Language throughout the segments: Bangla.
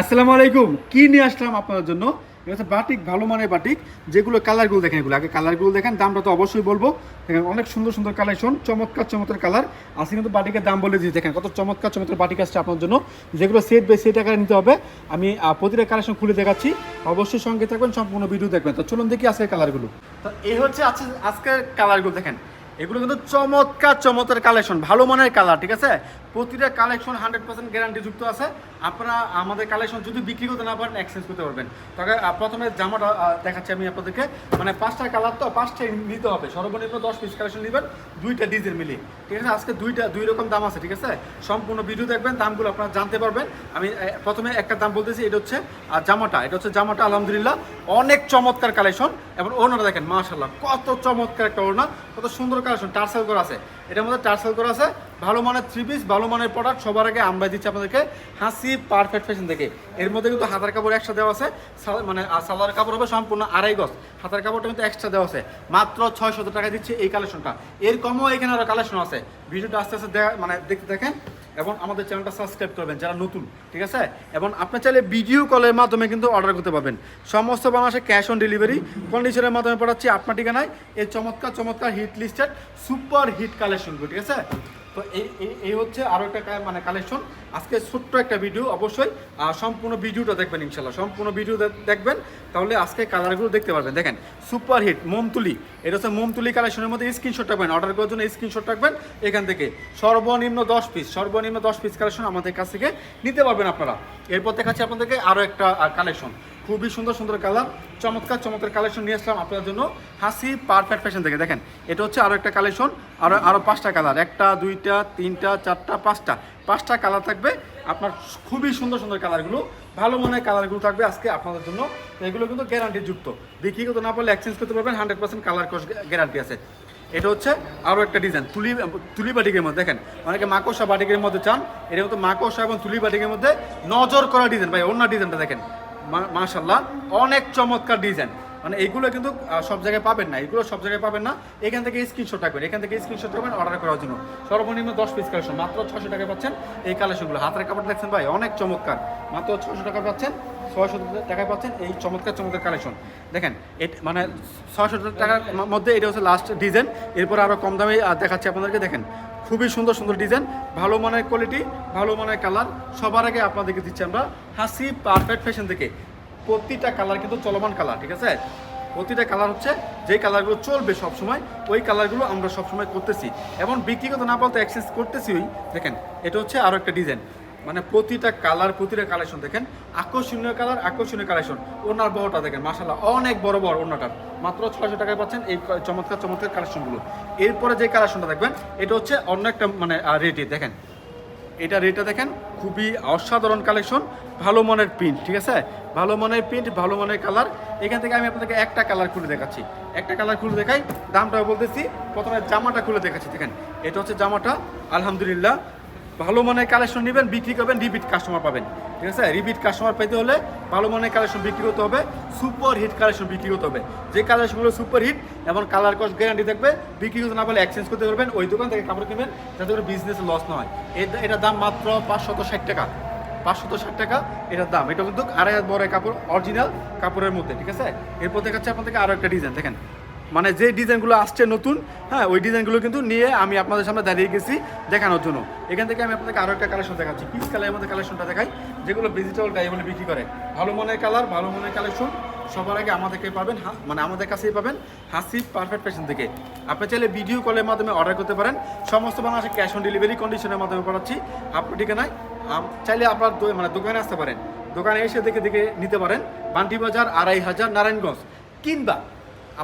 আসসালামু আলাইকুম। কি নিয়ে আসলাম আপনার জন্য? এটা বাটিক, ভালো মানের বাটিক। যেগুলো কালারগুলো দেখেন এগুলো। আগে কালারগুলো দেখেন, দামটা তো অবশ্যই বলব। দেখেন, অনেক সুন্দর সুন্দর কালেকশন চমৎকার চমৎকার কালার আজকে কিন্তু বাটিকের দাম বলে দিচ্ছি দেখেন, কত চমৎকার চমৎকার বাটিক আসছে আপনার জন্য। যেগুলো সেট বাই সেট আকারে নিতে হবে। আমি প্রতিটা কালেকশন খুলে দেখাচ্ছি। অবশ্যই সঙ্গে থাকবেন, সম্পূর্ণ ভিডিও দেখবেন। তো চলুন দেখি আজকের কালারগুলো তো এই হচ্ছে আজকে আজকের কালারগুলো দেখেন। এগুলো কিন্তু চমৎকার চমৎকার কালেকশন ভালো মানের কালার ঠিক আছে? প্রতিটা কালেকশন হান্ড্রেড পার্সেন্ট গ্যারান্টি যুক্ত আছে। আপনারা আমাদের কালেকশন যদি বিক্রি করতে না পারেন এক্সচেঞ্জ করতে পারবেন। তবে প্রথমে জামাটা দেখাচ্ছি আমি আপনাদেরকে। মানে পাঁচটা কালার তো পাঁচটাই নিতে হবে। সর্বনিম্ন দশ পিস কালেকশন নেবেন দুইটা ডিজেল মিলিয়ে। ঠিক আছে? আজকে দুইটা দুই রকম দাম আছে ঠিক আছে? সম্পূর্ণ ভিডিও দেখবেন দামগুলো আপনারা জানতে পারবেন। আমি প্রথমে একটা দাম বলতেছি এটা হচ্ছে আহ, জামাটা। এটা হচ্ছে জামাটা আলহামদুলিল্লাহ। অনেক চমৎকার কালেকশন এবং ওনারা দেখেন মাশাল্লাহ কত চমৎকার একটা ওড়না, কত সুন্দর কালেকশন টার্সেল করা আছে। এটার মধ্যে টার্সেল করা আছে, ভালো মানের থ্রি পিস ভালো মানের প্রোডাক্ট সবার আগে আমরা দিচ্ছি আপনাদেরকে, হাসি পারফেক্ট ফ্যাশন থেকে এর মধ্যে কিন্তু হাতার কাপড় একশো দেওয়া আছে মানে সালোয়ার কাপড় হবে সম্পূর্ণ আড়াই গজ। হাতার কাপড়টা কিন্তু এক্সট্রা দেওয়া আছে। মাত্র ছয় শত টাকা দিচ্ছে এই কালেকশনটা এর কমও এখানে আরও কালেকশন আছে। ভিডিওটা আস্তে আস্তে দেখা মানে দেখতে দেখেন এবং আমাদের চ্যানেলটা সাবস্ক্রাইব করবেন, যারা নতুন, ঠিক আছে? এবং আপনি চাইলে ভিডিও কলের মাধ্যমে কিন্তু অর্ডার করতে পারবেন। সমস্ত বাংলাদেশে ক্যাশ অন ডেলিভারি কন্ডিশনের মাধ্যমে পড়াচ্ছি আপনার ঠিকানায়। এই চমৎকার চমৎকার হিট লিস্টেড সুপার হিট কালেকশনগুলো ঠিক আছে? তো এই, এই- হচ্ছে আরও একটা মানে কালেকশন আজকে ছোট্ট একটা ভিডিও অবশ্যই সম্পূর্ণ ভিডিওটা দেখবেন ইনশাল্লাহ। সম্পূর্ণ ভিডিও দেখবেন, তাহলে আজকে কালারগুলো দেখতে পারবেন। দেখেন সুপার হিট মোমতুলি এটা হচ্ছে মোমতুলি কালেকশনের মধ্যে স্ক্রিনশট রাখবেন অর্ডার করার জন্য স্ক্রিনশট রাখবেন। এখান থেকে সর্বনিম্ন দশ পিস সর্বনিম্ন দশ পিস কালেকশন আমাদের কাছ থেকে নিতে পারবেন আপনারা। এরপর দেখাচ্ছি আপনাদেরকে আরও একটা কালেকশন খুবই সুন্দর সুন্দর কালার। চমৎকার চমৎকার কালেকশন নিয়ে আসলাম আপনার জন্য। হাসি পারফেক্ট ফ্যাশন থেকে। দেখেন, এটা হচ্ছে আরও একটা কালেকশন আরও আরও পাঁচটা কালার একটা, দুইটা, তিনটা, চারটা, পাঁচটা। পাঁচটা কালার থাকবে আপনার খুবই সুন্দর সুন্দর কালারগুলো ভালো মানের কালারগুলো থাকবে আজকে আপনাদের জন্য। এগুলো কিন্তু গ্যারান্টি যুক্ত। বিক্রি করতে না পারলে এক্সচেঞ্জ করতে পারবেন হান্ড্রেড পার্সেন্ট কালার গ্যারান্টি আছে। এটা হচ্ছে আরও একটা ডিজাইন তুলি তুলি বাটিকের মধ্যে। দেখেন, অনেকে মাকড়সা বাটিকের মধ্যে চান। এটা মতো মাকড়সা এবং তুলি বাটিকের মধ্যে নজর করা ডিজাইন ভাই অন্য ডিজাইনটা দেখেন। মাশাল্লাহ অনেক চমৎকার ডিজাইন। মানে এইগুলো কিন্তু সব জায়গায় পাবেন না। এগুলো সব জায়গায় পাবেন না। এখান থেকে স্ক্রিনশট রাখবেন। এখান থেকে স্ক্রিনশট রাখবেন অর্ডার করার জন্য। সর্বনিম্ন দশ পিস কালেকশন মাত্র ছশো টাকা পাচ্ছেন এই কালেকশনগুলো হাতের কাপড় দেখছেন ভাই, অনেক চমৎকার। মাত্র ছশো টাকা পাচ্ছেন, ছয়শো টাকায় পাচ্ছেন এই চমৎকার চমৎকার কালেকশন দেখেন মানে ছয়শো টাকার মধ্যে এটা হচ্ছে লাস্ট ডিজাইন এরপর আরও কম দামে দেখাচ্ছি আপনাদেরকে। দেখেন, খুবই সুন্দর সুন্দর ডিজাইন ভালো মানের কোয়ালিটি ভালো মানের কালার সবার আগে আপনাদেরকে দিচ্ছি আমরা হাসি পারফেক্ট ফ্যাশন থেকে। প্রতিটা কালার কিন্তু চলমান কালার ঠিক আছে? প্রতিটা কালার হচ্ছে যেই কালারগুলো চলবে সবসময়, ওই কালারগুলো আমরা সবসময় করতেছি। এবং বিক্রিগত না পালতে অ্যাক্সেস করতেছি ওই দেখেন, এটা হচ্ছে আরও একটা ডিজাইন মানে প্রতিটা কালার প্রতিটা কালেকশন দেখেন, আকর্ষণীয় কালার আকর্ষণীয় কালেকশন ওনার বড়টা দেখেন মাসাল্লাহ অনেক বড় বড় ওনাটার। মাত্র ছয়শো টাকায় পাচ্ছেন এই চমৎকার চমৎকার কালেকশনগুলো এরপরে যে কালেকশনটা দেখবেন, এটা হচ্ছে অন্য একটা মানে রেটে দেখেন। এটা রেটটা দেখেন, খুবই অসাধারণ কালেকশন ভালো মানের প্রিন্ট ঠিক আছে? ভালো মানের প্রিন্ট ভালো মানের কালার এখান থেকে আমি আপনাদেরকে একটা কালার খুলে দেখাচ্ছি। একটা কালার খুলে দেখাই, দামটাও বলতেছি। প্রথমে জামাটা খুলে দেখাচ্ছি, দেখেন। এটা হচ্ছে জামাটা। আলহামদুলিল্লাহ, ভালো মানের কালেকশন নেবেন, বিক্রি করবেন রিপিট কাস্টমার পাবেন। ঠিক আছে? রিপিট কাস্টমার পেতে হলে ভালো মানের কালেকশন বিক্রি করতে হবে সুপার হিট কালেকশন বিক্রি করতে হবে। যে কালেকশনগুলো সুপার হিট এবং কালার কস্ট গ্যারান্টি থাকবে, বিক্রি করতে না পারলে এক্সচেঞ্জ করতে পারবেন, ওই দোকান থেকে কাপড় কিনবেন, যাতে করে বিজনেস লস না হয়। এটার দাম মাত্র পাঁচশত ষাট টাকা। পাঁচশত ষাট টাকা এটার দাম। এটা কিন্তু আড়াই হাত বড় কাপড় অরিজিনাল কাপড়ের মধ্যে, ঠিক আছে? এরপর দেখাচ্ছে আপনাদেরকে আরও একটা ডিজাইন দেখেন। মানে যে ডিজাইনগুলো আসছে নতুন হ্যাঁ ওই ডিজাইনগুলো কিন্তু নিয়ে আমি আপনাদের সামনে দাঁড়িয়ে গেছি দেখানোর জন্য। এখান থেকে আমি আপনাদেরকে আরও একটা কালেকশন দেখাচ্ছি। পিস কালারের মধ্যে কালেকশনটা দেখাই, যেগুলো ভেজিটেবল ডাইবলে বিক্রি করে। ভালো মনের কালার ভালো মনের কালেকশন সবার আগে আমাদেরকে পাবেন মানে আমাদের কাছেই পাবেন হাসি পারফেক্ট ফ্যাশন থেকে। আপনি চাইলে ভিডিও কলের মাধ্যমে অর্ডার করতে পারেন। সমস্ত বাংলাদেশে ক্যাশ অন ডেলিভারি কন্ডিশনের মাধ্যমে পাঠাচ্ছি। আপনার ঠিকানায় চাইলে আপনার মানে দোকানে আসতে পারেন। দোকানে এসে দেখে দেখে নিতে পারেন। বান্টি বাজার, আড়াই হাজার, নারায়ণগঞ্জ। কিংবা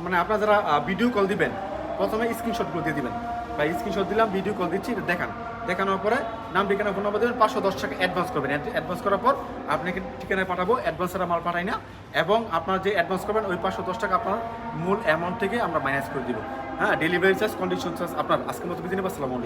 মানে আপনারা যারা ভিডিও কল দিবেন, প্রথমে স্ক্রিনশটগুলো দিয়ে দিবেন। বা স্ক্রিনশট দিলাম ভিডিও কল দিচ্ছি দেখান। দেখানোর পরে নাম, ঠিকানা ফোন নাম্বার দেবেন, পাঁচশো দশ টাকা অ্যাডভান্স করবেন। অ্যাডভান্স করার পর আপনাকে ঠিকানায় পাঠাবো অ্যাডভান্সের মাল পাঠাই না। এবং আপনার যে অ্যাডভান্স করবেন, ওই পাঁচশো দশ টাকা আপনার মূল অ্যামাউন্ট থেকে আমরা মাইনাস করে দিব। হ্যাঁ ডেলিভারি চার্জ কন্ডিশন চার্জ আপনার আজকের মতো বিদিনে আসসালামু